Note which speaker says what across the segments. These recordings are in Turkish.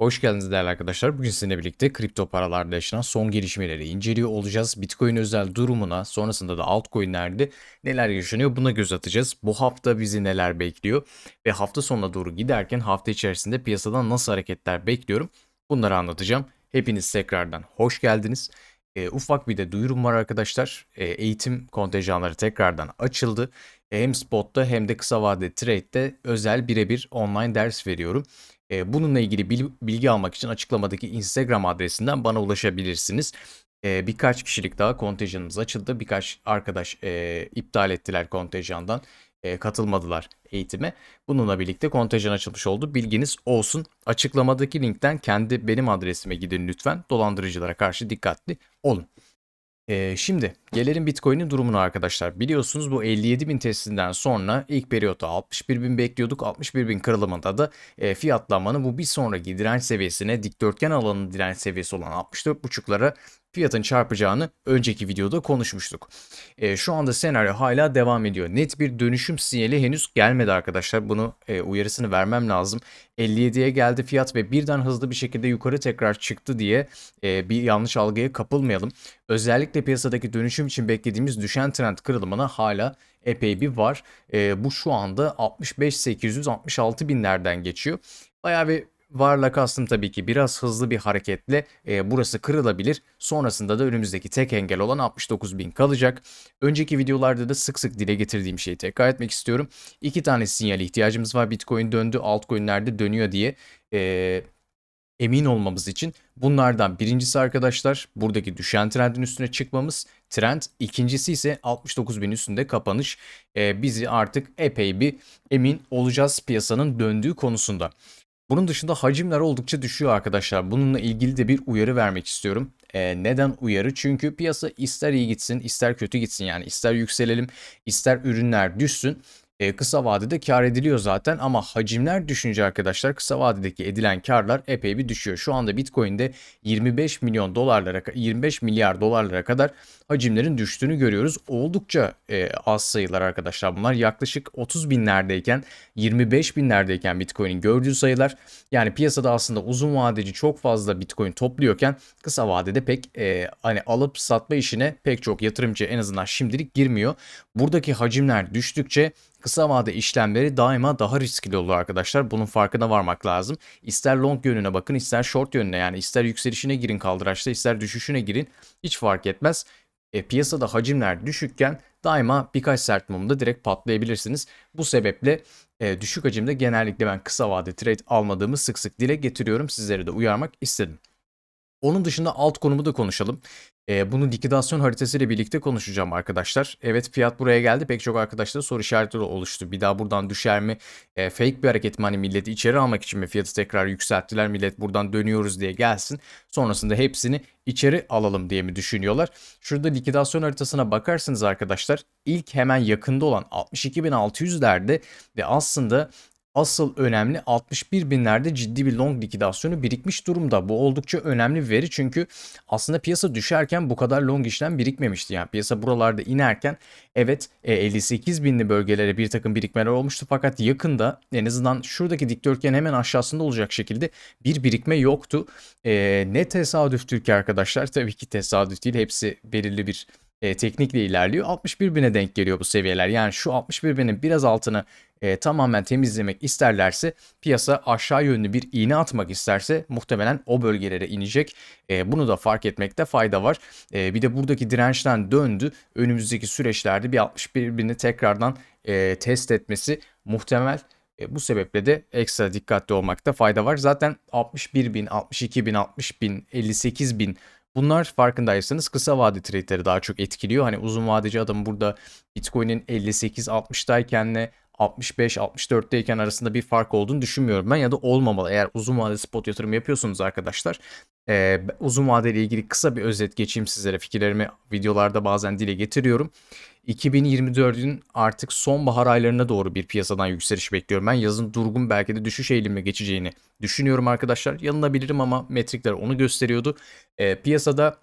Speaker 1: Hoş geldiniz değerli arkadaşlar. Bugün sizinle birlikte kripto paralarda yaşanan son gelişmeleri inceliyor olacağız. Bitcoin özel durumuna, sonrasında da altcoin'lerde neler yaşanıyor buna göz atacağız. Bu hafta bizi neler bekliyor ve hafta sonuna doğru giderken hafta içerisinde piyasadan nasıl hareketler bekliyorum bunları anlatacağım. Hepiniz tekrardan hoş geldiniz. E, ufak bir de duyurum var arkadaşlar. E, eğitim kontenjanları tekrardan açıldı. E, hem spotta hem de kısa vade trade'de özel birebir online ders veriyorum. E, bununla ilgili bil- bilgi almak için açıklamadaki Instagram adresinden bana ulaşabilirsiniz. E, birkaç kişilik daha kontenjanımız açıldı. Birkaç arkadaş e, iptal ettiler kontenjandan. E, katılmadılar eğitime. Bununla birlikte kontenjan açılmış oldu. Bilginiz olsun. Açıklamadaki linkten kendi benim adresime gidin lütfen. Dolandırıcılara karşı dikkatli olun. Ee, şimdi gelelim Bitcoin'in durumuna arkadaşlar. Biliyorsunuz bu 57.000 testinden sonra ilk periyotta 61.000 bekliyorduk. 61.000 kırılımında da e, fiyatlanmanın bu bir sonraki direnç seviyesine dikdörtgen alanın direnç seviyesi olan 64.5'lara fiyatın çarpacağını önceki videoda konuşmuştuk. E, şu anda senaryo hala devam ediyor. Net bir dönüşüm sinyali henüz gelmedi arkadaşlar. Bunu e, uyarısını vermem lazım. 57'ye geldi fiyat ve birden hızlı bir şekilde yukarı tekrar çıktı diye e, bir yanlış algıya kapılmayalım. Özellikle piyasadaki dönüşüm için beklediğimiz düşen trend kırılımına hala epey bir var. E, bu şu anda 65-866 binlerden geçiyor. Bayağı bir Varla kastım tabii ki biraz hızlı bir hareketle e, burası kırılabilir. Sonrasında da önümüzdeki tek engel olan 69.000 kalacak. Önceki videolarda da sık sık dile getirdiğim şeyi tekrar etmek istiyorum. İki tane sinyal ihtiyacımız var. Bitcoin döndü, altcoin'lerde dönüyor diye. E, emin olmamız için bunlardan birincisi arkadaşlar buradaki düşen trendin üstüne çıkmamız. Trend ikincisi ise 69.000 üstünde kapanış. E, bizi artık epey bir emin olacağız piyasanın döndüğü konusunda. Bunun dışında hacimler oldukça düşüyor arkadaşlar. Bununla ilgili de bir uyarı vermek istiyorum. E, neden uyarı? Çünkü piyasa ister iyi gitsin ister kötü gitsin yani ister yükselelim ister ürünler düşsün e, kısa vadede kar ediliyor zaten ama hacimler düşünce arkadaşlar kısa vadedeki edilen karlar epey bir düşüyor. Şu anda Bitcoin'de 25 milyon dolarlara 25 milyar dolarlara kadar hacimlerin düştüğünü görüyoruz. Oldukça e, az sayılar arkadaşlar bunlar. Yaklaşık 30 binlerdeyken 25 binlerdeyken Bitcoin'in gördüğü sayılar. Yani piyasada aslında uzun vadeci çok fazla Bitcoin topluyorken kısa vadede pek e, hani alıp satma işine pek çok yatırımcı en azından şimdilik girmiyor. Buradaki hacimler düştükçe kısa vade işlemleri daima daha riskli olur arkadaşlar. Bunun farkına varmak lazım. İster long yönüne bakın ister short yönüne yani ister yükselişine girin kaldıraçta ister düşüşüne girin hiç fark etmez. E, piyasada hacimler düşükken daima birkaç sert mumda direkt patlayabilirsiniz. Bu sebeple e, düşük hacimde genellikle ben kısa vade trade almadığımı sık sık dile getiriyorum. Sizleri de uyarmak istedim. Onun dışında alt konumu da konuşalım. E, bunu likidasyon haritası ile birlikte konuşacağım arkadaşlar. Evet fiyat buraya geldi. Pek çok arkadaşlar soru işaretleri oluştu. Bir daha buradan düşer mi? E, fake bir hareket mi? Hani milleti içeri almak için mi fiyatı tekrar yükselttiler? Millet buradan dönüyoruz diye gelsin. Sonrasında hepsini içeri alalım diye mi düşünüyorlar? Şurada likidasyon haritasına bakarsınız arkadaşlar. İlk hemen yakında olan 62.600'lerde ve aslında Asıl önemli 61 binlerde ciddi bir long likidasyonu birikmiş durumda. Bu oldukça önemli bir veri çünkü aslında piyasa düşerken bu kadar long işlem birikmemişti. Yani piyasa buralarda inerken evet 58 e, binli bölgelere bir takım birikmeler olmuştu fakat yakında en azından şuradaki dikdörtgen hemen aşağısında olacak şekilde bir birikme yoktu. E, ne tesadüftür ki arkadaşlar tabii ki tesadüf değil hepsi belirli bir e, teknikle ilerliyor. 61 bine denk geliyor bu seviyeler. Yani şu 61 binin biraz altını e, tamamen temizlemek isterlerse piyasa aşağı yönlü bir iğne atmak isterse muhtemelen o bölgelere inecek. E, bunu da fark etmekte fayda var. E, bir de buradaki dirençten döndü. Önümüzdeki süreçlerde bir 61 bini tekrardan e, test etmesi muhtemel. E, bu sebeple de ekstra dikkatli olmakta fayda var. Zaten 61 bin, 62 bin, 60 bin, 58 bin Bunlar farkındaysanız kısa vade trade'leri daha çok etkiliyor. Hani uzun vadeci adam burada Bitcoin'in 58-60'dayken 65-64'teyken arasında bir fark olduğunu düşünmüyorum ben ya da olmamalı. Eğer uzun vadeli spot yatırım yapıyorsunuz arkadaşlar ee, uzun vadeli ilgili kısa bir özet geçeyim sizlere. Fikirlerimi videolarda bazen dile getiriyorum. 2024'ün artık sonbahar aylarına doğru bir piyasadan yükseliş bekliyorum. Ben yazın durgun belki de düşüş eğilimine geçeceğini düşünüyorum arkadaşlar. Yanılabilirim ama metrikler onu gösteriyordu. Ee, piyasada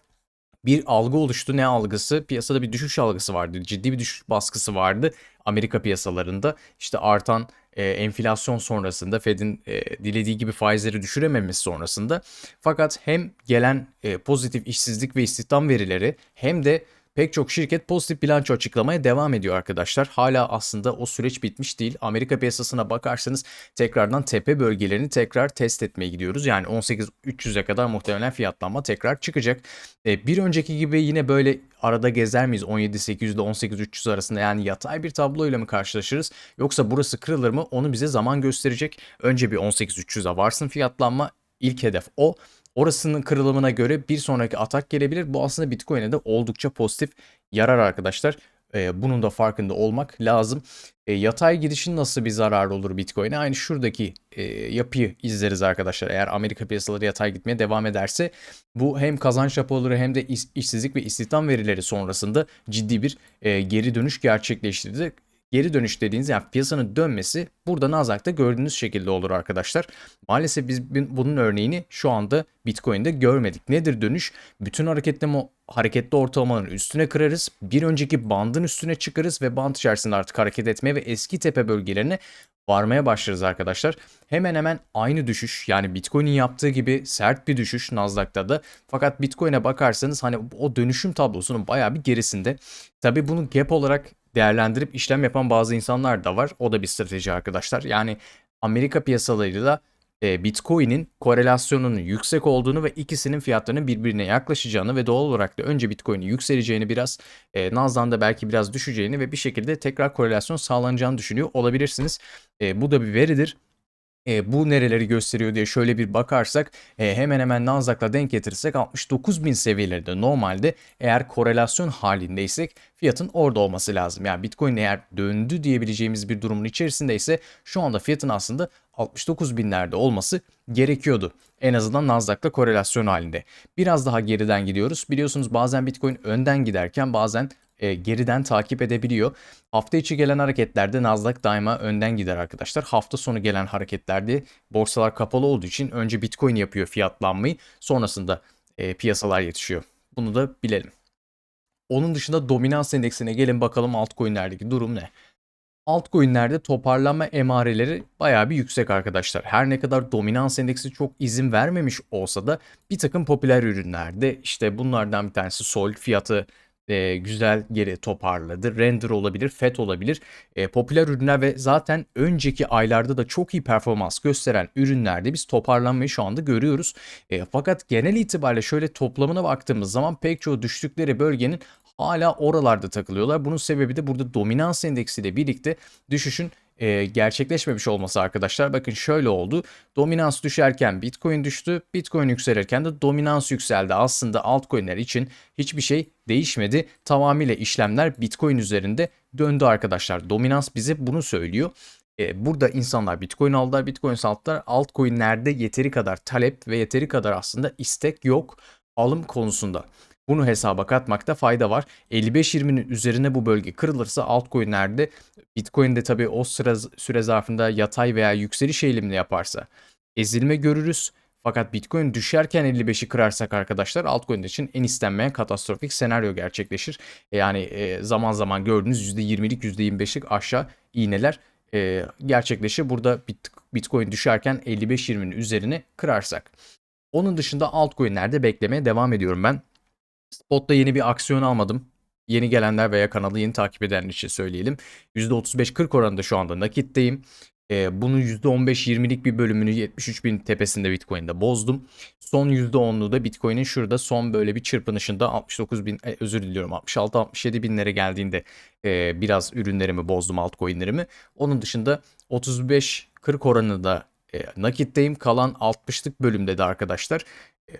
Speaker 1: bir algı oluştu. Ne algısı? Piyasada bir düşüş algısı vardı. Ciddi bir düşüş baskısı vardı Amerika piyasalarında. İşte artan e, enflasyon sonrasında Fed'in e, dilediği gibi faizleri düşürememesi sonrasında. Fakat hem gelen e, pozitif işsizlik ve istihdam verileri hem de Pek çok şirket pozitif bilanço açıklamaya devam ediyor arkadaşlar. Hala aslında o süreç bitmiş değil. Amerika piyasasına bakarsanız tekrardan tepe bölgelerini tekrar test etmeye gidiyoruz. Yani 18.300'e kadar muhtemelen fiyatlanma tekrar çıkacak. E, bir önceki gibi yine böyle arada gezer miyiz 17.800 ile 18.300 arasında yani yatay bir tabloyla mı karşılaşırız yoksa burası kırılır mı onu bize zaman gösterecek. Önce bir 18.300'e varsın fiyatlanma ilk hedef o. Orasının kırılımına göre bir sonraki atak gelebilir. Bu aslında Bitcoin'e de oldukça pozitif yarar arkadaşlar. E, bunun da farkında olmak lazım. E, yatay gidişin nasıl bir zarar olur Bitcoin'e? Aynı şuradaki e, yapıyı izleriz arkadaşlar. Eğer Amerika piyasaları yatay gitmeye devam ederse bu hem kazanç raporları hem de iş, işsizlik ve istihdam verileri sonrasında ciddi bir e, geri dönüş gerçekleştirdi geri dönüş dediğiniz yani piyasanın dönmesi burada Nasdaq'ta gördüğünüz şekilde olur arkadaşlar. Maalesef biz bunun örneğini şu anda Bitcoin'de görmedik. Nedir dönüş? Bütün hareketleme hareketli ortalamaların üstüne kırarız. Bir önceki bandın üstüne çıkarız ve band içerisinde artık hareket etmeye ve eski tepe bölgelerine varmaya başlarız arkadaşlar. Hemen hemen aynı düşüş yani Bitcoin'in yaptığı gibi sert bir düşüş Nasdaq'ta da. Fakat Bitcoin'e bakarsanız hani o dönüşüm tablosunun bayağı bir gerisinde. Tabi bunu gap olarak değerlendirip işlem yapan bazı insanlar da var. O da bir strateji arkadaşlar. Yani Amerika piyasalarıyla e, Bitcoin'in korelasyonunun yüksek olduğunu ve ikisinin fiyatlarının birbirine yaklaşacağını ve doğal olarak da önce Bitcoin'in yükseleceğini biraz e, Naz'dan da belki biraz düşeceğini ve bir şekilde tekrar korelasyon sağlanacağını düşünüyor olabilirsiniz. E, bu da bir veridir e, bu nereleri gösteriyor diye şöyle bir bakarsak e, hemen hemen Nasdaq'la denk getirirsek 69 bin seviyelerinde normalde eğer korelasyon halindeysek fiyatın orada olması lazım. Yani Bitcoin eğer döndü diyebileceğimiz bir durumun içerisindeyse şu anda fiyatın aslında 69 binlerde olması gerekiyordu. En azından Nasdaq'la korelasyon halinde. Biraz daha geriden gidiyoruz. Biliyorsunuz bazen Bitcoin önden giderken bazen e, geriden takip edebiliyor. Hafta içi gelen hareketlerde Nasdaq daima önden gider arkadaşlar. Hafta sonu gelen hareketlerde borsalar kapalı olduğu için önce Bitcoin yapıyor fiyatlanmayı. Sonrasında e, piyasalar yetişiyor. Bunu da bilelim. Onun dışında dominans endeksine gelin bakalım altcoin'lerdeki durum ne? Altcoin'lerde toparlanma emareleri bayağı bir yüksek arkadaşlar. Her ne kadar dominans endeksi çok izin vermemiş olsa da bir takım popüler ürünlerde işte bunlardan bir tanesi Sol fiyatı e, güzel geri toparladı. Render olabilir, FET olabilir. E, popüler ürünler ve zaten önceki aylarda da çok iyi performans gösteren ürünlerde biz toparlanmayı şu anda görüyoruz. E, fakat genel itibariyle şöyle toplamına baktığımız zaman pek çoğu düştükleri bölgenin hala oralarda takılıyorlar. Bunun sebebi de burada dominans endeksiyle birlikte düşüşün e, gerçekleşmemiş olması arkadaşlar. Bakın şöyle oldu. Dominans düşerken Bitcoin düştü. Bitcoin yükselirken de dominans yükseldi. Aslında altcoin'ler için hiçbir şey değişmedi. Tamamıyla işlemler Bitcoin üzerinde döndü arkadaşlar. Dominans bize bunu söylüyor. E, burada insanlar Bitcoin aldılar, Bitcoin sattılar. Altcoin'lerde yeteri kadar talep ve yeteri kadar aslında istek yok alım konusunda. Bunu hesaba katmakta fayda var. 55-20'nin üzerine bu bölge kırılırsa altcoin'lerde Bitcoin'de tabii o sıra, süre zarfında yatay veya yükseliş eğilimli yaparsa ezilme görürüz. Fakat Bitcoin düşerken 55'i kırarsak arkadaşlar altcoin için en istenmeyen katastrofik senaryo gerçekleşir. Yani e, zaman zaman gördüğünüz %20'lik %25'lik aşağı iğneler e, gerçekleşir. Burada Bitcoin düşerken 55-20'nin üzerine kırarsak. Onun dışında altcoin'lerde beklemeye devam ediyorum ben. Spot'ta yeni bir aksiyon almadım. Yeni gelenler veya kanalı yeni takip edenler için söyleyelim. %35-40 oranında şu anda nakitteyim. Ee, bunun %15-20'lik bir bölümünü 73 bin tepesinde Bitcoin'de bozdum. Son %10'lu da Bitcoin'in şurada son böyle bir çırpınışında 69 bin e, özür diliyorum 66-67 binlere geldiğinde e, biraz ürünlerimi bozdum altcoin'lerimi. Onun dışında 35-40 oranında e, nakitteyim. Kalan 60'lık bölümde de arkadaşlar e,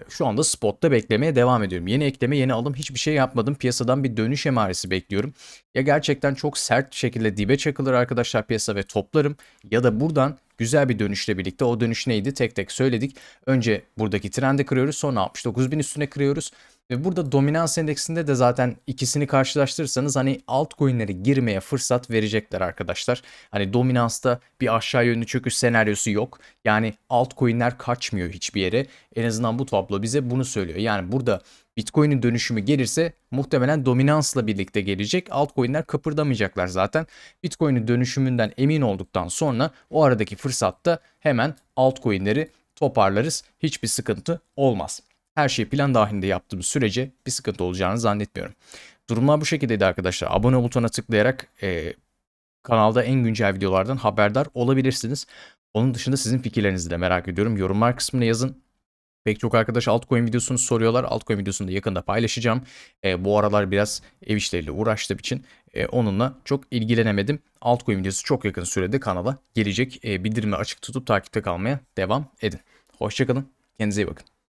Speaker 1: şu anda spotta beklemeye devam ediyorum. Yeni ekleme, yeni alım hiçbir şey yapmadım. Piyasadan bir dönüş emaresi bekliyorum. Ya gerçekten çok sert şekilde dibe çakılır arkadaşlar piyasa ve toplarım ya da buradan güzel bir dönüşle birlikte o dönüş neydi tek tek söyledik. Önce buradaki trendi kırıyoruz sonra 69 bin üstüne kırıyoruz. Ve burada dominans endeksinde de zaten ikisini karşılaştırırsanız hani altcoin'lere girmeye fırsat verecekler arkadaşlar. Hani dominansta bir aşağı yönlü çöküş senaryosu yok. Yani altcoin'ler kaçmıyor hiçbir yere. En azından bu tablo bize bunu söylüyor. Yani burada Bitcoin'in dönüşümü gelirse muhtemelen dominansla birlikte gelecek. Altcoin'ler kıpırdamayacaklar zaten. Bitcoin'in dönüşümünden emin olduktan sonra o aradaki fırsatta hemen altcoin'leri toparlarız. Hiçbir sıkıntı olmaz. Her şeyi plan dahilinde yaptığımız sürece bir sıkıntı olacağını zannetmiyorum. Durumlar bu şekildeydi arkadaşlar. Abone butona tıklayarak e, kanalda en güncel videolardan haberdar olabilirsiniz. Onun dışında sizin fikirlerinizi de merak ediyorum. Yorumlar kısmına yazın. Pek çok arkadaş altcoin videosunu soruyorlar. Altcoin videosunu da yakında paylaşacağım. E, bu aralar biraz ev işleriyle uğraştığım için e, onunla çok ilgilenemedim. Altcoin videosu çok yakın sürede kanala gelecek. E, bildirimi açık tutup takipte kalmaya devam edin. Hoşçakalın. Kendinize iyi bakın.